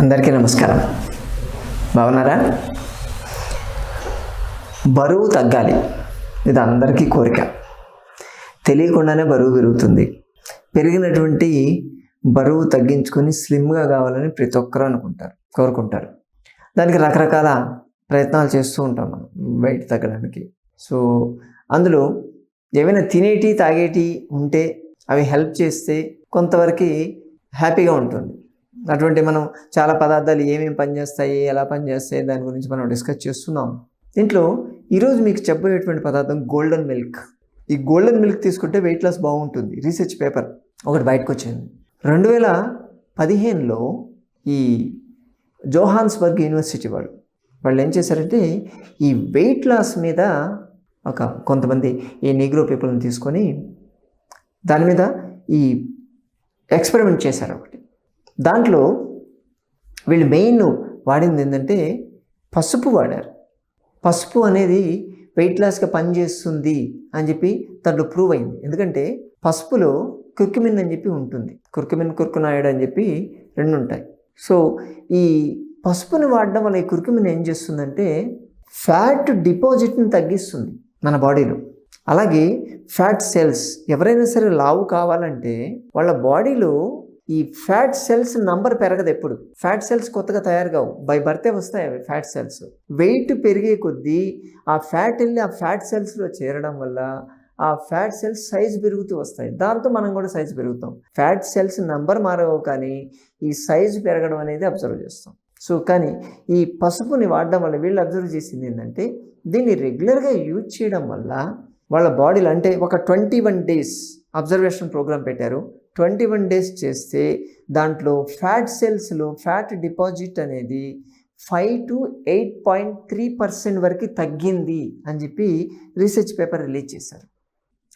అందరికీ నమస్కారం. బాగున్నారా? బరువు తగ్గాలి. ఇది అందరికీ కోరిక. తెలియకుండానే బరువు పెరుగుతుంది. పెరిగినటువంటి బరువు తగ్గించుకొని స్లిమ్గా కావాలని ప్రతి ఒక్కరూ అనుకుంటారు కోరుకుంటారు. దానికి రకరకాల ప్రయత్నాలు చేస్తూ ఉంటాం మనం వెయిట్ తగ్గడానికి. సో అందులో ఏమైనా తినేటి తాగేటి ఉంటే అవి హెల్ప్ చేస్తే కొంతవరకు హ్యాపీగా ఉంటుంది. అటువంటి మనం చాలా పదార్థాలు ఏమేమి పనిచేస్తాయి ఎలా పనిచేస్తాయి దాని గురించి మనం డిస్కస్ చేస్తున్నాం. దీంట్లో ఈరోజు మీకు చెప్పబోయేటువంటి పదార్థం గోల్డెన్ మిల్క్ ఈ గోల్డెన్ మిల్క్ తీసుకుంటే వెయిట్ లాస్ బాగుంటుంది. రీసెర్చ్ పేపర్ ఒకటి బయటకు వచ్చింది. రెండు వేల పదిహేనులో ఈ జోహాన్స్బర్గ్ యూనివర్సిటీ వాళ్ళు వాళ్ళు ఏం చేశారంటే ఈ వెయిట్ లాస్ మీద ఒక కొంతమంది ఈ నీగ్రో పీపుల్ని తీసుకొని దాని మీద ఈ ఎక్స్పెరిమెంట్ చేశారు ఒకటి. దాంట్లో వీళ్ళు మెయిన్ వాడింది ఏంటంటే పసుపు వాడారు. పసుపు అనేది వెయిట్ లాస్గా పనిచేస్తుంది అని చెప్పి దాంట్లో ప్రూవ్ అయింది. ఎందుకంటే పసుపులో కుర్కుమిన్ అని చెప్పి ఉంటుంది. కుర్కుమిన్ కుర్కునాయిడ్ అని చెప్పి రెండు ఉంటాయి. సో ఈ పసుపుని వాడడం వల్ల ఈ కుర్కుమిన్ ఏం చేస్తుందంటే ఫ్యాట్ డిపాజిట్ని తగ్గిస్తుంది మన బాడీలో అలాగే ఫ్యాట్ సెల్స్ ఎవరైనా సరే లావు కావాలంటే వాళ్ళ బాడీలో ఈ ఫ్యాట్ సెల్స్ నంబర్ పెరగదు ఎప్పుడు. ఫ్యాట్ సెల్స్ కొత్తగా తయారు కావు బై బర్తే వస్తాయి అవి ఫ్యాట్ సెల్స్. వెయిట్ పెరిగే కొద్దీ ఆ ఫ్యాట్ వెళ్ళి ఆ ఫ్యాట్ సెల్స్లో చేరడం వల్ల ఆ ఫ్యాట్ సెల్స్ సైజ్ పెరుగుతూ వస్తాయి. దాంతో మనం కూడా సైజ్ పెరుగుతాం. ఫ్యాట్ సెల్స్ నంబర్ మారవు కానీ ఈ సైజ్ పెరగడం అనేది అబ్జర్వ్ చేస్తాం. సో కానీ ఈ పసుపుని వాడడం వల్ల వీళ్ళు అబ్జర్వ్ చేసింది ఏంటంటే దీన్ని రెగ్యులర్గా యూజ్ చేయడం వల్ల వాళ్ళ బాడీలో అంటే ఒక twenty one days observation program పెట్టారు. ట్వంటీ వన్ డేస్ చేస్తే దాంట్లో ఫ్యాట్ సెల్స్లో ఫ్యాట్ డిపాజిట్ అనేది five to eight point three percent వరకు తగ్గింది అని చెప్పి రీసెర్చ్ పేపర్ రిలీజ్ చేశారు.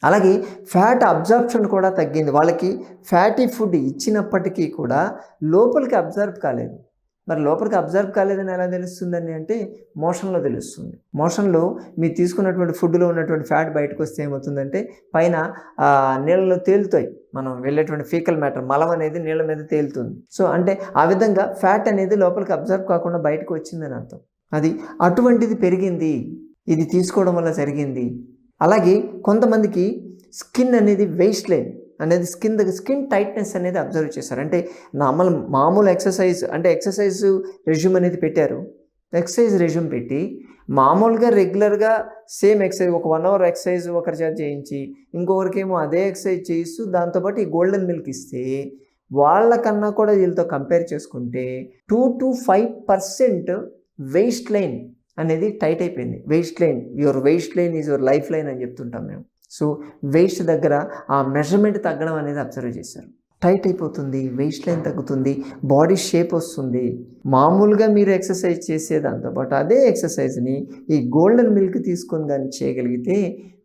అలాగే ఫ్యాట్ అబ్జర్ప్షన్ కూడా తగ్గింది. వాళ్ళకి ఫ్యాటీ ఫుడ్ ఇచ్చినప్పటికీ కూడా లోపలికి అబ్జర్వ్ కాలేదు. మరి లోపలికి అబ్జర్వ్ కాలేదని ఎలా తెలుస్తుందని అంటే మోషన్లో తెలుస్తుంది. మోషన్లో మీరు తీసుకున్నటువంటి ఫుడ్లో ఉన్నటువంటి ఫ్యాట్ బయటకు వస్తే ఏమవుతుందంటే పైన నీళ్ళలో తేలుతాయి. మనం వెళ్ళేటువంటి ఫీకల్ మ్యాటర్ మలం అనేది నీళ్ళ మీద తేలుతుంది. సో అంటే ఆ విధంగా ఫ్యాట్ అనేది లోపలికి అబ్జర్వ్ కాకుండా బయటకు వచ్చిందని అర్థం. అది అటువంటిది పెరిగింది. ఇది తీసుకోవడం వల్ల జరిగింది. అలాగే కొంతమందికి స్కిన్ అనేది వేస్ట్ లైన్ అనేది స్కిన్ దగ్గర స్కిన్ టైట్నెస్ అనేది అబ్జర్వ్ చేశారు. అంటే నార్మల్ మామూలు ఎక్సర్సైజ్ అంటే ఎక్సర్సైజ్ రెజ్యూమ్ అనేది పెట్టారు. ఎక్సర్సైజ్ రెజ్యూమ్ పెట్టి మామూలుగా రెగ్యులర్గా సేమ్ ఎక్సర్సైజ్ ఒక వన్ అవర్ ఎక్సర్సైజ్ ఒకరి చేత చేయించి ఇంకొకరికేమో అదే ఎక్సర్సైజ్ చేయిస్తూ దాంతోపాటు ఈ గోల్డెన్ మిల్క్ ఇస్తే వాళ్ళకన్నా కూడా వీళ్ళతో కంపేర్ చేసుకుంటే two to five percent waist line అనేది టైట్ అయిపోయింది. Waist line your waist line is your life line అని చెప్తుంటాం మేము. సో వేస్ట్ దగ్గర ఆ మెజర్మెంట్ తగ్గడం అనేది అబ్జర్వ్ చేశారు. టైట్ అయిపోతుంది వేస్ట్ లైన్ తగ్గుతుంది బాడీ షేప్ వస్తుంది. మామూలుగా మీరు ఎక్సర్సైజ్ చేసే దాంతోపాటు అదే ఎక్సర్సైజ్ని ఈ గోల్డెన్ మిల్క్ తీసుకొని కానీ చేయగలిగితే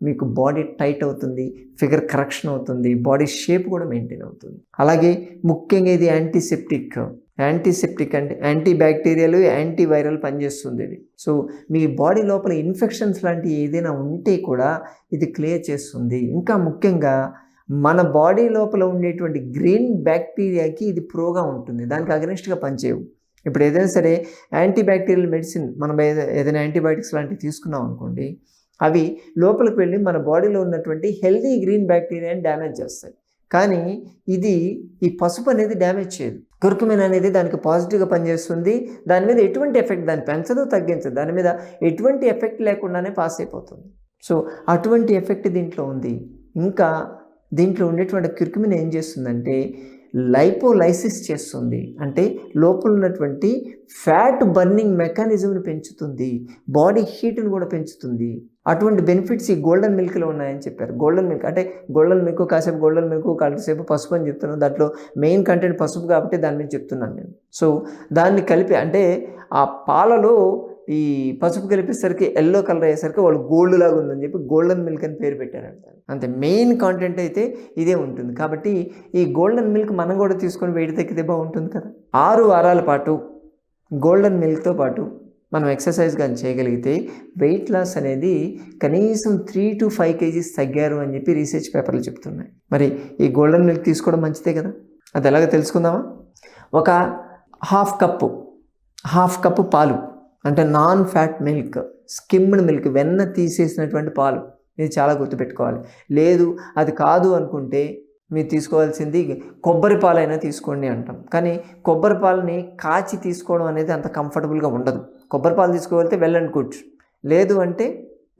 మీకు బాడీ టైట్ అవుతుంది ఫిగర్ కరెక్షన్ అవుతుంది బాడీ షేప్ కూడా మెయింటైన్ అవుతుంది. అలాగే ముఖ్యంగా ఇది యాంటీసెప్టిక్ యాంటీసెప్టిక్ అంటే యాంటీ బ్యాక్టీరియల్ యాంటీవైరల్ పనిచేస్తుంది ఇది. సో మీ బాడీ లోపల ఇన్ఫెక్షన్స్ లాంటివి ఏదైనా ఉంటే కూడా ఇది క్లియర్ చేస్తుంది. ఇంకా ముఖ్యంగా మన బాడీ లోపల ఉండేటువంటి గ్రీన్ బ్యాక్టీరియాకి ఇది ప్రోగా ఉంటుంది. దానికి అగనిస్ట్గా పనిచేయవు. ఇప్పుడు ఏదైనా సరే యాంటీ బ్యాక్టీరియల్ మెడిసిన్ మనం ఏదైనా యాంటీబయాటిక్స్ లాంటివి తీసుకున్నాం అనుకోండి అవి లోపలికి వెళ్ళి మన బాడీలో ఉన్నటువంటి హెల్దీ గ్రీన్ బ్యాక్టీరియాని డ్యామేజ్ చేస్తాయి. కానీ ఇది ఈ పసుపు అనేది డ్యామేజ్ చేయదు. కుర్కుమిన్ అనేది దానికి పాజిటివ్గా పనిచేస్తుంది. దాని మీద ఎటువంటి ఎఫెక్ట్ దాన్ని పెంచదు తగ్గించదు. దాని మీద ఎటువంటి ఎఫెక్ట్ లేకుండానే పాస్ అయిపోతుంది. సో అటువంటి ఎఫెక్ట్ దీంట్లో ఉంది. ఇంకా దీంట్లో ఉండేటువంటి కుర్కుమిన్ ఏం చేస్తుందంటే లైపోలైసిస్ చేస్తుంది. అంటే లోపల ఉన్నటువంటి ఫ్యాట్ బర్నింగ్ మెకానిజంని పెంచుతుంది. బాడీ హీట్ను కూడా పెంచుతుంది. అటువంటి బెనిఫిట్స్ ఈ గోల్డెన్ మిల్క్లో ఉన్నాయని చెప్పారు. గోల్డెన్ మిల్క్ అంటే గోల్డెన్ మిల్క్ కాసేపు గోల్డెన్ మిల్క్ కాసేపు పసుపు అని చెప్తున్నాను దాంట్లో మెయిన్ కంటెంట్ పసుపు కాబట్టి దాని మీద చెప్తున్నాను నేను. సో దాన్ని కలిపి అంటే ఆ పాలలో ఈ పసుపు కలిపేసరికి ఎల్లో కలర్ అయ్యేసరికి వాళ్ళు గోల్డ్ లాగా ఉందని చెప్పి గోల్డెన్ మిల్క్ అని పేరు పెట్టారంట. అంతే మెయిన్ కాంటెంట్ అయితే ఇదే ఉంటుంది. కాబట్టి ఈ గోల్డెన్ మిల్క్ మనం కూడా తీసుకొని వేడి తగ్గితే బాగుంటుంది కదా. ఆరు వారాల పాటు గోల్డెన్ మిల్క్తో పాటు మనం ఎక్సర్సైజ్ కానీ చేయగలిగితే వెయిట్ లాస్ అనేది కనీసం త్రీ టు ఫైవ్ కేజీస్ తగ్గారు అని చెప్పి రీసెర్చ్ పేపర్లు చెప్తున్నాయి. మరి ఈ గోల్డెన్ మిల్క్ తీసుకోవడం మంచిదే కదా? అది ఎలాగో తెలుసుకుందామా? ఒక హాఫ్ కప్పు హాఫ్ కప్పు పాలు. అంటే non fat milk skimmed milk వెన్న తీసేసినటువంటి పాలు. ఇది చాలా గుర్తుపెట్టుకోవాలి. లేదు అది కాదు అనుకుంటే మీరు తీసుకోవాల్సింది కొబ్బరి పాలైనా తీసుకోండి అంటాం. కానీ కొబ్బరి పాలని కాచి తీసుకోవడం అనేది అంత కంఫర్టబుల్గా ఉండదు. కొబ్బరి పాలు తీసుకోవాలితే వెళ్ళండి కూర్చు లేదు అంటే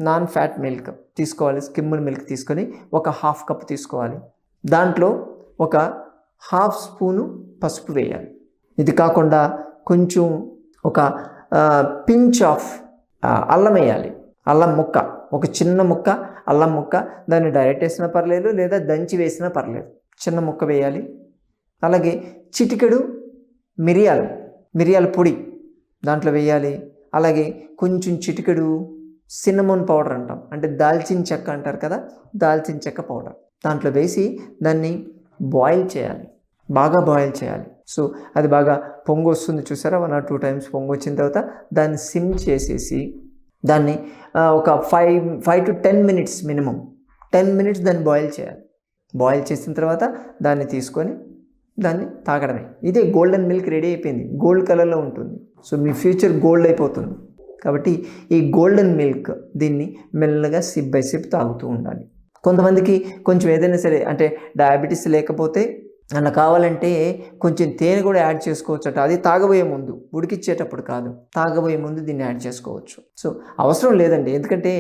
నాన్ ఫ్యాట్ మిల్క్ తీసుకోవాలి స్కిమ్డ్ మిల్క్ తీసుకొని ఒక హాఫ్ కప్ తీసుకోవాలి. దాంట్లో ఒక హాఫ్ స్పూను పసుపు వేయాలి. ఇది కాకుండా కొంచెం ఒక పించ్ ఆఫ్ అల్లం వేయాలి. అల్లం ముక్క ఒక చిన్న ముక్క అల్లం ముక్క దాన్ని డైరెక్ట్ వేసినా పర్లేదు లేదా దంచి వేసినా పర్లేదు. చిన్న ముక్క వేయాలి. అలాగే చిటికెడు మిరియాలు మిరియాల పొడి దాంట్లో వేయాలి. అలాగే కొంచెం చిటికెడు సిన్నమోన్ పౌడర్ అంటాం. అంటే దాల్చిన చెక్క అంటారు కదా దాల్చిన చెక్క పౌడర్. దాంట్లో వేసి దాన్ని బాయిల్ చేయాలి. బాగా బాయిల్ చేయాలి. సో అది బాగా పొంగు వస్తుంది చూసారా? వన్ ఆర్ టూ టైమ్స్ పొంగు వచ్చిన తర్వాత దాన్ని సిమ్ చేసేసి దాన్ని ఒక five five to ten minutes minimum ten minutes దాన్ని బాయిల్ చేయాలి. బాయిల్ చేసిన తర్వాత దాన్ని తీసుకొని దాన్ని తాగడమే. ఇదే గోల్డెన్ మిల్క్ రెడీ అయిపోయింది. గోల్డ్ కలర్లో ఉంటుంది. సో మీ ఫ్యూచర్ గోల్డ్ అయిపోతుంది. కాబట్టి ఈ గోల్డెన్ మిల్క్ దీన్ని మెల్లగా సిప్ బై సిప్ తాగుతూ ఉండాలి. కొంతమందికి కొంచెం ఏదైనా సరే అంటే డయాబెటీస్ లేకపోతే అలా కావాలంటే కొంచెం తేనె కూడా యాడ్ చేసుకోవచ్చు అది తాగబోయే ముందు ఉడికిచ్చేటప్పుడు కాదు. తాగబోయే ముందు దీన్ని యాడ్ చేసుకోవచ్చు. సో అవసరం లేదండి. ఎందుకంటే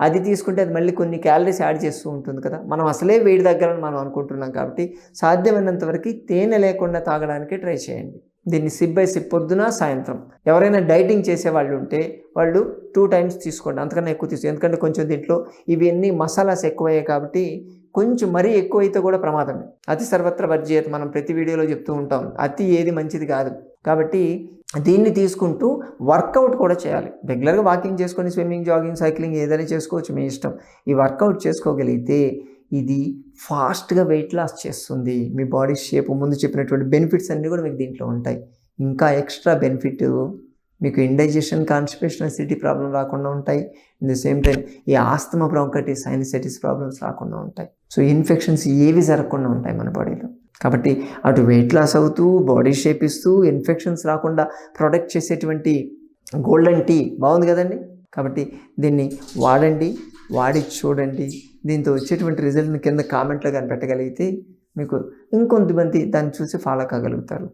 అది తీసుకుంటే అది మళ్ళీ కొన్ని క్యాలరీస్ యాడ్ చేస్తూ ఉంటుంది కదా. మనం అసలే వేడి దగ్గరని మనం అనుకుంటున్నాం కాబట్టి సాధ్యమైనంత వరకు తేనె లేకుండా తాగడానికి ట్రై చేయండి. దీన్ని సిప్ బై సిప్ పొద్దున సాయంత్రం. ఎవరైనా డైటింగ్ చేసే వాళ్ళు ఉంటే వాళ్ళు టూ టైమ్స్ తీసుకోండి. అంతకన్నా ఎక్కువ తీసుకోండి ఎందుకంటే కొంచెం దీంట్లో ఇవన్నీ మసాలాస్ ఎక్కువయ్యాయి కాబట్టి కొంచెం మరీ ఎక్కువ అయితే కూడా ప్రమాదమే. అతి సర్వత్ర వర్జీయత మనం ప్రతి వీడియోలో చెప్తూ ఉంటాం. అతి ఏది మంచిది కాదు. కాబట్టి దీన్ని తీసుకుంటూ వర్కౌట్ కూడా చేయాలి. రెగ్యులర్గా వాకింగ్ చేసుకొని స్విమ్మింగ్ జాగింగ్ సైక్లింగ్ ఏదైనా చేసుకోవచ్చు మీ ఇష్టం. ఈ వర్కౌట్ చేసుకోగలిగితే ఇది ఫాస్ట్గా వెయిట్ లాస్ చేస్తుంది. మీ బాడీ షేప్ ముందు చెప్పినటువంటి బెనిఫిట్స్ అన్నీ కూడా మీకు దీంట్లో ఉంటాయి. ఇంకా ఎక్స్ట్రా బెనిఫిట్ మీకు ఇండైజెషన్ కాన్స్టిపేషన్ అసిడిటీ ప్రాబ్లం రాకుండా ఉంటాయి. ఇన్ ద సేమ్ టైం ఈ ఆస్తమా బ్రాంకైటిస్ సైనసైటిస్ ప్రాబ్లమ్స్ రాకుండా ఉంటాయి. సో ఇన్ఫెక్షన్స్ ఏవి జరగకుండా ఉంటాయి మన బాడీలో కాబట్టి అటు వెయిట్ లాస్ అవుతూ బాడీ షేప్ ఇస్తూ ఇన్ఫెక్షన్స్ రాకుండా ప్రొడక్ట్ చేసేటువంటి గోల్డెన్ టీ బాగుంది కదండి? కాబట్టి దీన్ని వాడండి వాడి చూడండి. దీంతో వచ్చేటువంటి రిజల్ట్ని కింద కామెంట్లో కానీ పెట్టగలిగితే మీకు ఇంకొంతమంది దాన్ని చూసి ఫాలో కాగలుగుతారు.